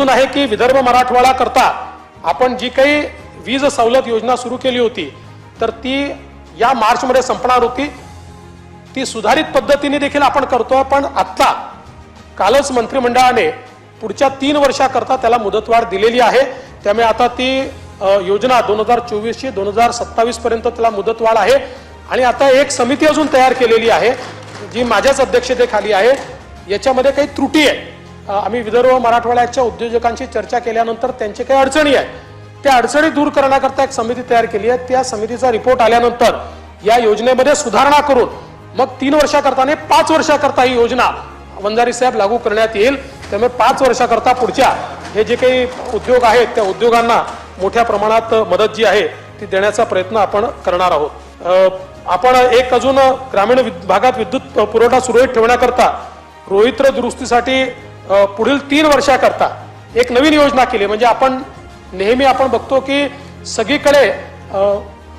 अजून आहे की विदर्भ मराठवाडा करता आपण जी काही वीज सवलत योजना सुरू केली होती तर ती या मार्चमध्ये संपणार होती. ती सुधारित पद्धतीने देखील आपण करतो पण आत्ता कालच मंत्रिमंडळाने पुढच्या तीन वर्षाकरता त्याला मुदतवाढ दिलेली आहे. त्यामुळे आता ती योजना दोन हजार चोवीसची दोन हजार सत्तावीस पर्यंत त्याला मुदतवाढ आहे. आणि आता एक समिती अजून तयार केलेली आहे जी माझ्याच अध्यक्षतेखाली आहे. याच्यामध्ये काही त्रुटी आहे. आम्ही विदर्भ मराठवाड्याच्या उद्योजकांशी चर्चा केल्यानंतर त्यांची काही अडचणी आहेत. त्या अडचणी दूर करण्याकरता एक समिती तयार केली आहे. त्या समितीचा रिपोर्ट आल्यानंतर या योजनेमध्ये सुधारणा करून मग तीन वर्षाकरता नाही पाच वर्षाकरता ही योजना वंजारी साहेब लागू करण्यात येईल. त्यामुळे पाच वर्षाकरता पुढच्या हे जे काही उद्योग आहेत त्या उद्योगांना मोठ्या प्रमाणात मदत जी आहे ती देण्याचा प्रयत्न आपण करणार आहोत. आपण एक अजून ग्रामीण भागात विद्युत पुरवठा सुरळीत ठेवण्याकरता रोहित्र दुरुस्तीसाठी पुढील तीन वर्षाकरता एक नवीन योजना केली. म्हणजे आपण नेहमी आपण बघतो की सगळीकडे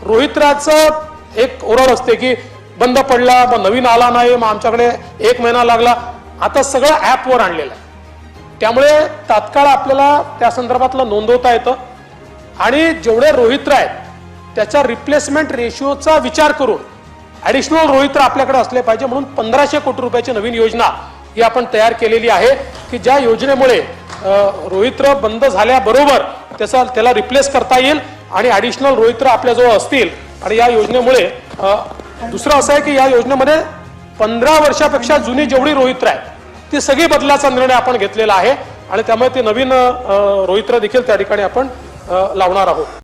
रोहित्राचं एक ओरड असते की बंद पडला मग नवीन आला नाही मग आमच्याकडे एक महिना लागला. आता सगळं ॲपवर आणलेलं आहे. त्यामुळे तात्काळ आपल्याला त्या संदर्भातलं नोंदवता येतं. आणि जेवढे रोहित्र आहेत त्याच्या रिप्लेसमेंट रेशिओचा विचार करून ॲडिशनल रोहित्र आपल्याकडे असले पाहिजे. म्हणून पंधराशे कोटी रुपयाची नवीन योजना ही आपण तयार केलेली आहे की ज्या योजनेमुळे रोहित्र बंद झाल्याबरोबर त्याचा त्याला रिप्लेस करता येईल आणि ॲडिशनल रोहित्र आपल्याजवळ असतील. आणि या योजनेमुळे दुसरं असं आहे की या योजनेमध्ये पंधरा वर्षापेक्षा जुनी जेवढी रोहित्र आहे ती सगळी बदलाचा निर्णय आपण घेतलेला आहे आणि त्यामुळे ते नवीन रोहित्र देखील त्या ठिकाणी आपण लावणार आहोत.